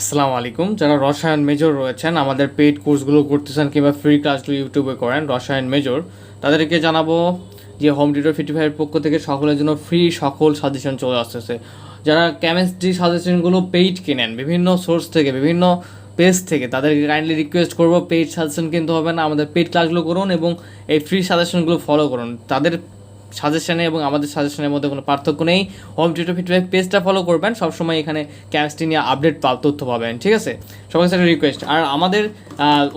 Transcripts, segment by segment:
আসসালামু আলাইকুম। যারা রসায়ন মেজর রয়েছেন, আমাদের পেইড কোর্সগুলো করতেছেন কিংবা ফ্রি ক্লাসগুলো ইউটিউবে করেন, রসায়ন মেজর তাদেরকে জানাব যে হোম টিউটর ফিফটি ফাইভের পক্ষ থেকে সকলের জন্য ফ্রি সকল সাজেশন চলে আসতেছে। যারা কেমিস্ট্রি সাজেশনগুলো পেইড কিনেন, বিভিন্ন সোর্স থেকে, বিভিন্ন পেজ থেকে তাদেরকে কাইন্ডলি রিকোয়েস্ট করব পেইড সাজেশন কিনতে হবে না। আমাদের পেইড ক্লাসগুলো করুন এবং এই ফ্রি সাজেশনগুলো ফলো করুন। তাদের সাজেশনে এবং আমাদের সাজেশনের মধ্যে কোনো পার্থক্য নেই। হোম টিউটর ফিডব্যাক পেজটা ফলো করবেন, সবসময় এখানে কেমিস্ট্রি নিয়ে আপডেট তথ্য পাবেন, ঠিক আছে? সবার একটা রিকোয়েস্ট আর আমাদের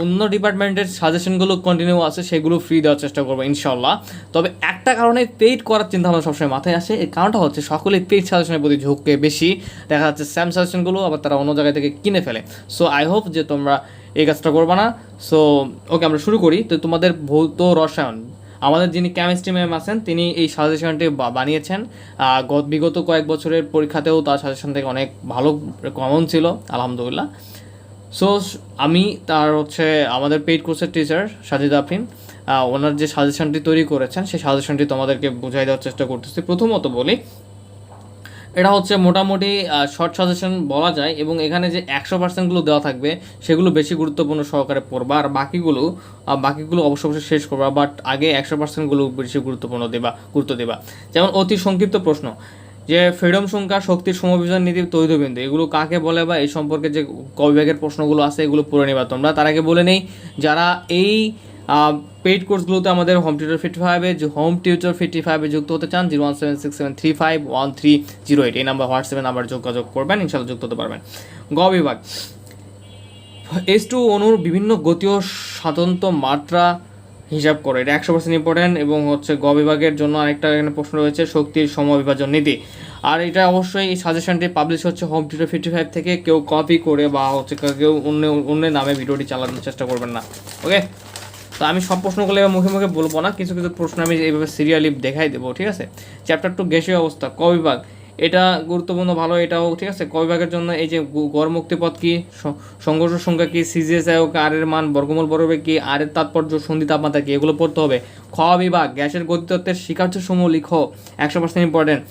অন্য ডিপার্টমেন্টের সাজেশনগুলো কন্টিনিউ আছে, সেগুলো ফ্রি দেওয়ার চেষ্টা করব ইনশাল্লাহ তবে একটা কারণে পেইড করার চিন্তা ভাবনা সবসময় মাথায় আসে এই কারণটা হচ্ছে সকলেই পেইড সাজেশনের প্রতি ঝুঁকে বেশি। দেখা যাচ্ছে স্যাম সাজেশনগুলো আবার তারা অন্য জায়গা থেকে কিনে ফেলে। সো আই হোপ যে তোমরা এই কাজটা করবে না। সো ওকে আমরা শুরু করি। তো তোমাদের ভৌত রসায়ন আমাদের যিনি কেমিস্ট্রি ম্যাম আছেন, তিনি এই সাজেশনটি বানিয়েছেন। গত, বিগত কয়েক বছরের পরীক্ষাতেও তার সাজেশন থেকে অনেক ভালো কমন ছিল, আলহামদুলিল্লাহ। সো আমি তার হচ্ছে আমাদের পেইড কোর্সের টিচার সাজিদ আফরিন ওনার যে সাজেশনটি তৈরি করেছেন, সেই সাজেশনটি তোমাদেরকে বুঝাই দেওয়ার চেষ্টা করতেছি। প্রথমত বলি এটা হচ্ছে মোটামুটি শর্ট সাজেশন বলা যায়, এবং এখানে যে একশো পার্সেন্টগুলো দেওয়া থাকবে, সেগুলো বেশি গুরুত্বপূর্ণ সহকারে পড়বা, আর বাকিগুলো বাকিগুলো অবশ্য অবশ্যই শেষ করবা বাট আগে একশো পার্সেন্টগুলো বেশি গুরুত্বপূর্ণ দেবা, গুরুত্ব দেবা। যেমন অতি সংক্ষিপ্ত প্রশ্ন, যে ফ্রিডম সংখ্যা শক্তির সমবিজন নীতি তৈধবিন্দু এগুলো কাকে বলে বা এই সম্পর্কে যে কবিভাগের প্রশ্নগুলো আছে, এগুলো পড়ে নেবা তোমরা। তার আগে বলে নেই, যারা এই পেইড কোর্সগুলোতে আমাদের হোম টিউটার ফিফটি ফাইভে হোম টিউটর ফিফটি ফাইভে যুক্ত হতে চান zero one seven six seven three five one three zero eight এই নাম্বার হোয়াটসঅ্যাপে নাম্বার যোগাযোগ করবেন, ইনশাল্লাহ যুক্ত হতে পারবেন। গ বিভাগ। এস টু অনুর বিভিন্ন গতীয় স্বাতন্ত্র মাত্রা হিসাব করে। এটা একশো পার্সেন্ট ইম্পর্টেন্ট এবং হচ্ছে গ বিভাগের জন্য আরেকটা এখানে প্রশ্ন রয়েছে শক্তির সমবিভাজন নীতি। আর এটা অবশ্যই এই সাজেশনটি পাবলিশ হচ্ছে হোম টিউটর ফিফটি ফাইভ থেকে। কেউ কপি করে বা হচ্ছে কেউ অন্য অন্যের নামে ভিডিওটি চালানোর চেষ্টা করবেন না। ওকে তো আমি সব প্রশ্নগুলো এবার মুখে মুখে বলব না। কিছু কিছু প্রশ্ন আমি এইভাবে সিরিয়ালি দেখাই দেবো, ঠিক আছে? চ্যাপ্টার টু গ্যাসীয় অবস্থা, ক বিভাগ? এটা গুরুত্বপূর্ণ, ভালো, এটাও, ঠিক আছে? ক বিভাগের জন্য এই যে গড় মুক্তিপথ কি? সংঘর্ষ সংখ্যা কি? সিজিএসআই আর এর মান, বর্গমূল বর্গবে কি? আর এর তাৎপর্য, সন্ধি তাপমাত্রা কি? এগুলো পড়তে হবে। খ বিভাগ, গ্যাসের গতিতত্ত্বের শিকার্য সমূহ লিখো। একশো পার্সেন্ট ইম্পর্টেন্ট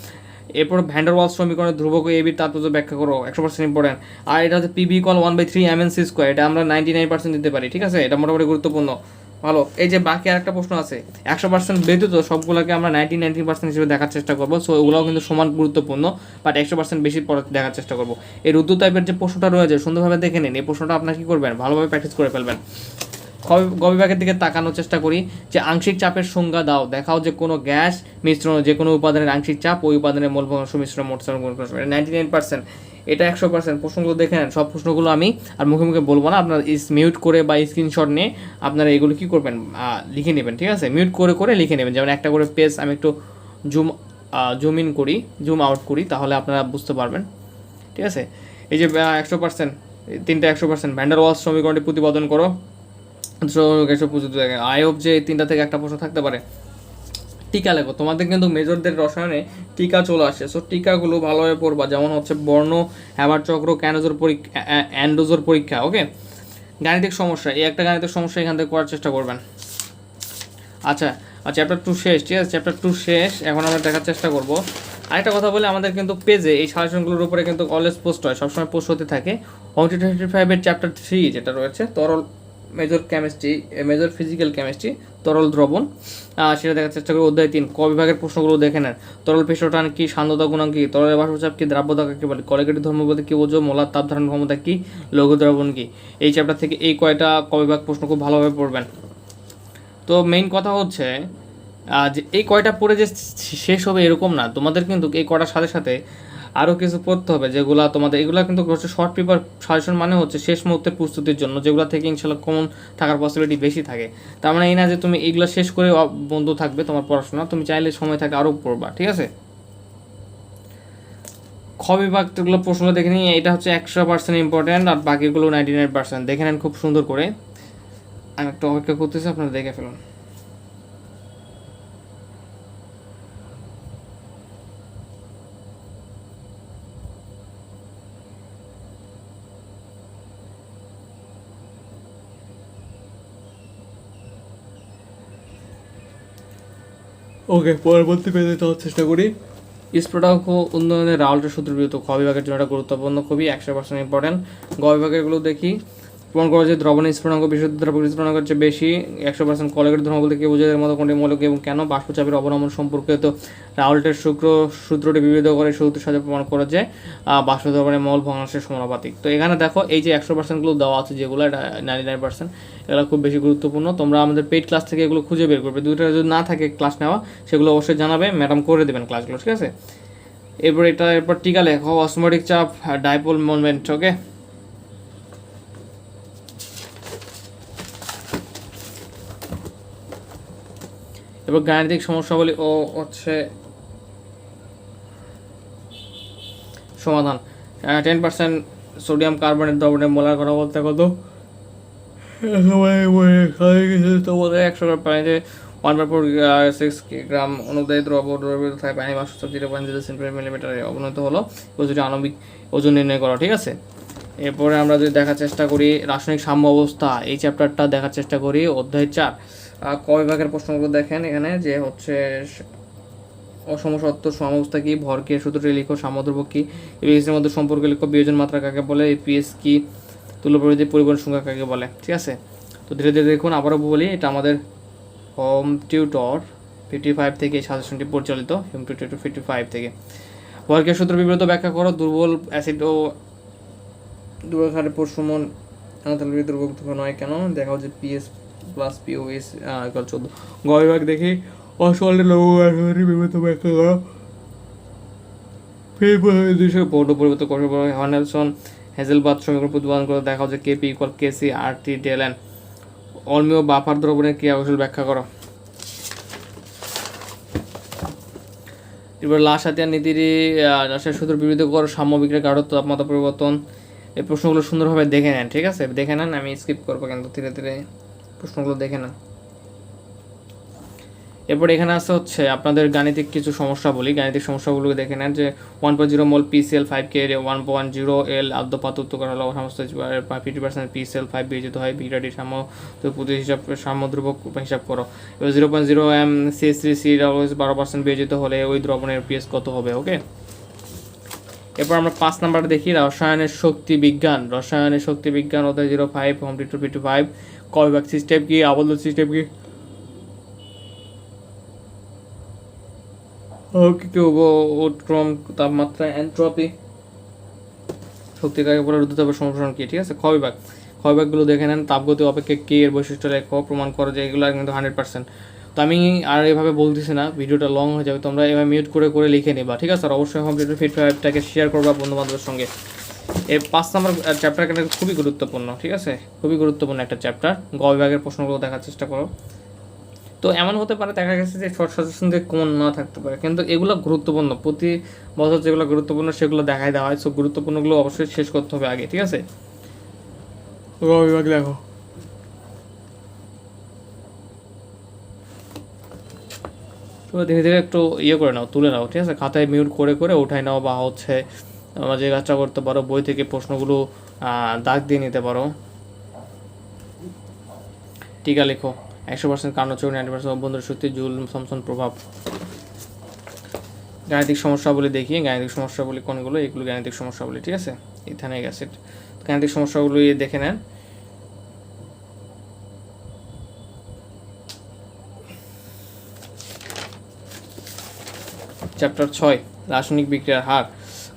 এরপর ভ্যান্ডারওয়াল সমীকরণের ধ্রুবক এবির তাৎপর্য ব্যাখ্যা করো। একশো পার্সেন্ট ইম্পর্টেন্ট আর এটা হচ্ছে PB call one by three M N C square এটা আমরা নাইনটি নাইন পার্সেন্ট দিতে পারি, ঠিক আছে? এটা মোটামুটি গুরুত্বপূর্ণ। ভালো। এই যে বাকি আরেকটা প্রশ্ন আছে, একশো পার্সেন্ট ব্যতীত সবগুলোকে আমরা নাইনটি নাইনটি পার্সেন্ট হিসেবে দেখার চেষ্টা করব সো ওগুলোও কিন্তু সমান গুরুত্বপূর্ণ বাট একশো পার্সেন্ট বেশি পড়া দেখার চেষ্টা করব। এই রুদ্র টাইপের যে প্রশ্নটা রয়েছে, সুন্দরভাবে দেখে নিন, এই প্রশ্নটা আপনার কি করবেন? ভালোভাবে প্র্যাকটিস করে ফেলবেন। গ- গ দিকে তাকানোর চেষ্টা করি, যে আংশিক চাপের সংজ্ঞা দাও, দেখাও যে কোনো গ্যাস মিশ্রণ, যে কোনো উপাদানের আংশিক চাপ, ওই উপাদানের মূল ভগ্নাংশ মিশ্রণ মোট নাইনটি নাইন পার্সেন্ট এটা একশো পার্সেন্ট প্রশ্নগুলো দেখে নেন, সব প্রশ্নগুলো আমি আর মুখে মুখে বলব না। আপনার মিউট করে বা স্ক্রিনশট নিয়ে আপনারা এগুলো কী করবেন? লিখে নেবেন, ঠিক আছে? মিউট করে করে লিখে নেবেন। যেমন একটা করে পেজ আমি একটু জুম জুম ইন করি জুম আউট করি, তাহলে আপনারা বুঝতে পারবেন। ঠিক আছে? এই যে একশো পার্সেন্ট তিনটা একশো পার্সেন্ট ভ্যান্ডার ওয়ালস সমীকরণটি প্রতিপাদন করো। আই হোপ যে তিনটা থেকে একটা প্রশ্ন থাকতে পারে। টিকা লেখো। তোমাদের কিন্তু মেজরদের রসায়নে টিকা চলে আসে। সো টিকাগুলো ভালোভাবে পড়বা। যেমন হচ্ছে বর্ণ হ্যাবার চক্র, ক্যানোজোর পরীক্ষা অ্যান্ডোজোর পরীক্ষা ওকে গাণিতিক সমস্যা। এই একটা গাণিতিক সমস্যা এখান থেকে করার চেষ্টা করবেন। আচ্ছা আর চ্যাপ্টার টু শেষ, ঠিক আছে? চ্যাপ্টার টু শেষ। এখন আমরা দেখার চেষ্টা করব। আরেকটা কথা বলে, আমাদের কিন্তু পেজে এই সাজেশনগুলোর উপরে কিন্তু অলওয়েজ পোস্ট হয়। সবসময় পোস্ট হতে থাকে। ওয়ান টোয়েন্টি ফাইভের চ্যাপ্টার থ্রি যেটা রয়েছে, তরল major chemistry major physical chemistry তরল দ্রবণ। সেটা দেখার চেষ্টা করি অধ্যায় তিন, ক বিভাগের প্রশ্নগুলো দেখে নেন। তরল পৃষ্ঠটান কি, সান্দ্রতা গুণাঙ্ক কি, তরলের বাষ্পচাপ কি, দ্রাব্যতা কাকে বলে কলেগেটিভ ধর্ম বলতে কি বোঝো মোলার তাপ ধারণ ক্ষমতা কি লঘু দ্রবণ কি। এই চ্যাপ্টার থেকে এই কয়টা ক বিভাগ প্রশ্ন খুব ভালোভাবে পড়বেন। তো মেইন কথা হচ্ছে যে এই কয়টা পড়ে যে শেষ হবে এরকম না। তোমাদের কিন্তু এই কয়টার সাথে সাথে আরও কিছু পড়তে হবে, যেগুলো তোমাদের, এগুলো কিন্তু হচ্ছে শর্ট পেপার সাজেশন মানে হচ্ছে শেষ মুহূর্তের প্রস্তুতির জন্য, যেগুলো থেকে ইনশাল্লাহ কমন থাকার পসিবিলিটি বেশি থাকে। তার মানে এই না যে তুমি এগুলো শেষ করে বন্ধ থাকবে তোমার পড়াশোনা, তুমি চাইলে সময় থাকে আরও পড়বা, ঠিক আছে? খ বিভাগগুলো প্রশ্ন দেখে নিই, এটা হচ্ছে একশো পার্সেন্ট ইম্পর্টেন্ট আর বাকিগুলো নাইনটি নাইন পার্সেন্ট দেখে নেন খুব সুন্দর করে। আমি একটু অপেক্ষা করতেছি, আপনারা দেখে ফেলুন। ওকে পরবর্তী পেজে যাওয়ার চেষ্টা করি। স্প্রোটাক উন্নয়নে রাউল্টের সূত্র বিরত খ বিভাগের জন্য একটা গুরুত্বপূর্ণ, খুবই একশো পার্সেন্ট ইম্পর্টেন্ট গ বিভাগেরগুলো দেখি। প্রমাণ করা যে দ্রবণের স্ফুটনাঙ্ক বিশুদ্ধ দ্বারা পরিচালনা চেয়ে বেশি একশো পার্সেন্ট কলেগের ধর্ম বলতে কেউ বোঝাদের মতো কোনটি মৌলিক এবং কেন বাষ্পচাপের অবলম্বন সম্পর্কিত রাউল্টের শুক্র সূত্রটি বিবিধ করে সূত্রের সাথে প্রমাণ করা যে বাষ্প দ্রবণের মল ভগ্নাংশের সমানুপাতিক। তো এখানে দেখো, এই যে একশো পার্সেন্টগুলো দেওয়া আছে যেগুলো নাইনটি নাইন পার্সেন্ট এগুলো খুব বেশি গুরুত্বপূর্ণ। তোমরা আমাদের পেইড ক্লাস থেকে এগুলো খুঁজে বের করবে। দুইটা যদি না থাকে ক্লাস নেওয়া, সেগুলো অবশ্যই জানাবে ম্যাডাম করে দেবেন ক্লাসগুলো ঠিক আছে? এরপর এটা, এরপর টিকা লেখো অসমোটিক চাপ ডাইপোল মোমেন্ট ওকে এবার গাণিতিক সমস্যাবলী ও হচ্ছে সমাধান। টেন পার্সেন্ট সোডিয়াম কার্বনেট দ্রবণের মোলার কথা বলতে কত? তোমাদের একশো গ্রাম পানিতে one by four six gram অনুদায়ী দ্রব্য দ্রব্য থাকে পানি বাষ্প জিরো পয়েন্ট জিরো সেন্টিমিটার মিলিমিটারে অবনত হলো। ওজনটি আণবিক ওজন নির্ণয় করা, ঠিক আছে? এরপরে আমরা যদি দেখার চেষ্টা করি রাসায়নিক সাম্য অবস্থা, এই চ্যাপ্টারটা দেখার চেষ্টা করি, অধ্যায় চার। ক বিভাগের প্রশ্নগুলো দেখেন এখানে, যে হচ্ছে অসম সত্য সমাবস্থা কি ভরকে সূত্রটি লিখো সামদ্রব্য কি এর মধ্যে সম্পর্ক লিখো, বিয়োজন মাত্রা কাকে বলে এপিএস কি, তুল্য প্রভৃতি পরিবহন সংখ্যা কাকে বলে, ঠিক আছে? তো ধীরে ধীরে দেখুন, আবারও বলি, এটা আমাদের হোম টিউটর ফিফটি ফাইভ থেকে এই সাজেশনটি পরিচালিত হোম টিউটর ফিফটি ফাইভ থেকে। ভরকে সূত্র বিব্রত ব্যাখ্যা করো, দুর্বল অ্যাসিড ও দুর্বল ক্ষারের পরশুমন আনাতালবি দুর্বল নয়, কেন? দেখা হচ্ছে পিএস প্লাস পিওএস ইকাল চোদ্দ। গ বিভাগ দেখি অসল্টে লঘু বিব্রত ব্যাখ্যা করো দুইশো পৌড পরিবর্তন করে হর্নেলসন হেজেলবাদ সমীকরণ প্রতিপাদন করে দেখা হচ্ছে KP equal KC R T ডেলেন অলমীয় বাফার দ্রবণের ক্রিয়া কৌশল ব্যাখ্যা করো। এবার লাশ হাতিয়ার নীতির রাশের সূত্র বিবিধ করো, সাম্য বিক্রিয়া গাঢ় তাপমাত্রা পরিবর্তন। এই প্রশ্নগুলো সুন্দরভাবে দেখে নেন, ঠিক আছে? দেখে নেন, আমি স্কিপ করব কিন্তু ধীরে ধীরে। প্রশ্নগুলো দেখে নেন। এরপর এখানে আছে হচ্ছে আপনাদের গাণিতিক কিছু সমস্যা বলি। গাণিতিক সমস্যাগুলো দেখে নেন যে one point zero mole PCl five কে ওয়ান পয়েন্ট জিরো এল আদ্যপাত উত্তর হলো সমস্ত ফিফটি পার্সেন্ট পিসিএল ফাইভ বিয়োজিত হয়। সাম্য তো প্রতি হিসাব সাম্যদ্রব্য হিসাব করো। এবার zero point zero M C three C বারো পার্সেন্ট বিয়োজিত হলে ওই দ্রবণের পিএস কত হবে? ওকে এরপর আমরা পাঁচ নাম্বার দেখি, রসায়নের শক্তি বিজ্ঞান। রসায়নের শক্তি বিজ্ঞান অধ্যায় zero five home two fifty five কয়বাক system কি, আবদ্ধ সিস্টেম কি? উৎক্রম তাপমাত্রা এন্ট্রপি শক্তি কাকে বলে রুদ্ধতাপের সম্প্রসারণ কি, ঠিক আছে? খ বিভাগগুলো দেখে নেন তাপগতি অপেক্ষা কে এর বৈশিষ্ট্য লেখো প্রমাণ করে যে এগুলো কিন্তু হান্ড্রেড পার্সেন্ট তো আমি আর এভাবে বলতেছি না, ভিডিওটা লং হয়ে যাবে, তোমরা এভাবে মিউট করে করে লিখে নিবা, ঠিক আছে? আর অবশ্যই কম্পিউটার ফিট ফাইভটাকে শেয়ার করবা বন্ধু বান্ধবের সঙ্গে। এই পাঁচ নম্বর চ্যাপ্টার কিন্তু খুবই গুরুত্বপূর্ণ, ঠিক আছে? খুবই গুরুত্বপূর্ণ একটা চ্যাপ্টার গ বিভাগের প্রশ্নগুলো দেখার চেষ্টা করো। তো এমন হতে পারে দেখা গেছে যে শর্ট সাজেশন থেকে কমন না থাকতে পারে, কিন্তু এগুলো গুরুত্বপূর্ণ। প্রতি বছর যেগুলো গুরুত্বপূর্ণ, সেগুলো দেখাই দেওয়া হয়। সো গুরুত্বপূর্ণগুলো অবশ্যই শেষ করতে হবে আগে, ঠিক আছে? গ বিভাগ দেখো তো ধীরে ধীরে একটু ইয়ে করে নাও তুলে নাও ঠিক আছে? খাতায় মিউট করে করে উঠাই নাও বা হচ্ছে আহ, যে কাজটা করতে পারো বই থেকে প্রশ্নগুলো দাগ দিয়ে নিতে পারো। টিকা লেখো একশো পার্সেন্ট কারণ হচ্ছে নাইনটি পার্সেন্ট অভ্যন্তর শক্তি জুল থমসন প্রভাব। গাণিতিক সমস্যাবলী দেখি গাণিতিক সমস্যাবলী কোনগুলো? এগুলো গাণিতিক সমস্যাবলী ঠিক আছে? ইথানিক অ্যাসিড গাণিতিক সমস্যাগুলো দেখে নেন। চ্যাপ্টার ছয়, রাসায়নিক বিক্রিয়ার হার।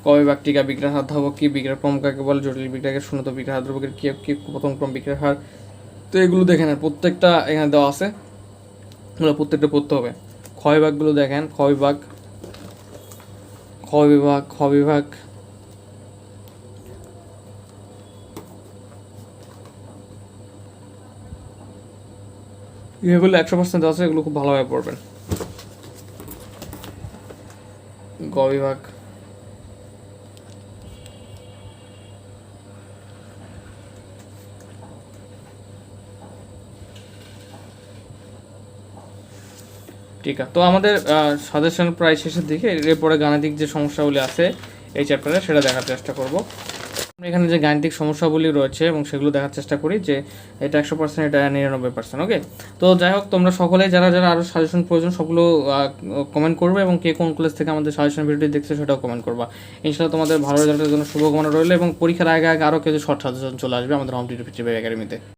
কবে বাক্টিকা বিক্রিয়ার হার ধাবক কি বিক্রিয়ার ক্রমকাকে বলে? জটিল বিক্রিয়াকে শূন্যত বিক্রিয়ার হার দ্রবকের কি কি প্রথম ক্রম বিক্রিয়ার হার? তো এগুলো দেখে নেন, প্রত্যেকটা এখানে দেওয়া আছে। এগুলো প্রত্যেকটা পড়তে হবে। ক্ষয় বিভাগগুলো দেখেন খ বিভাগ খ বিভাগ খ বিভাগ। এগুলো একশো পার্সেন্ট আছে, এগুলো খুব ভালোভাবে পড়বেন গ বিভাগ ঠিক আছে। তো আমাদের সাজেশন প্রায় শেষের দিকে। এরপরে গাণিতিক যে সমস্যাগুলি আছে এই চ্যাপ্টারে সেটা দেখার চেষ্টা করব। এখানে যে গাণিতিক সমস্যাগুলি রয়েছে এবং সেগুলো দেখার চেষ্টা করি যে এটা একশো পার্সেন্ট এটা নিরানব্বই পার্সেন্ট ওকে তো যাই হোক, তোমরা সকলে যারা যারা আরও সাজেশন প্রয়োজন সবগুলো কমেন্ট করবে এবং কে কোন কলেজ থেকে আমাদের সাজেশন ভিডিওটি দেখছে সেটাও কমেন্ট করবা। ইনশাল্লাহ তোমাদের ভালো রেজাল্টের জন্য শুভকামনা রইল এবং পরীক্ষার আগে আগে আরও কিছু শর্ট সাজেশন চলে আসবে আমাদের হোম টিউটোর ফিফটি একাডেমিতে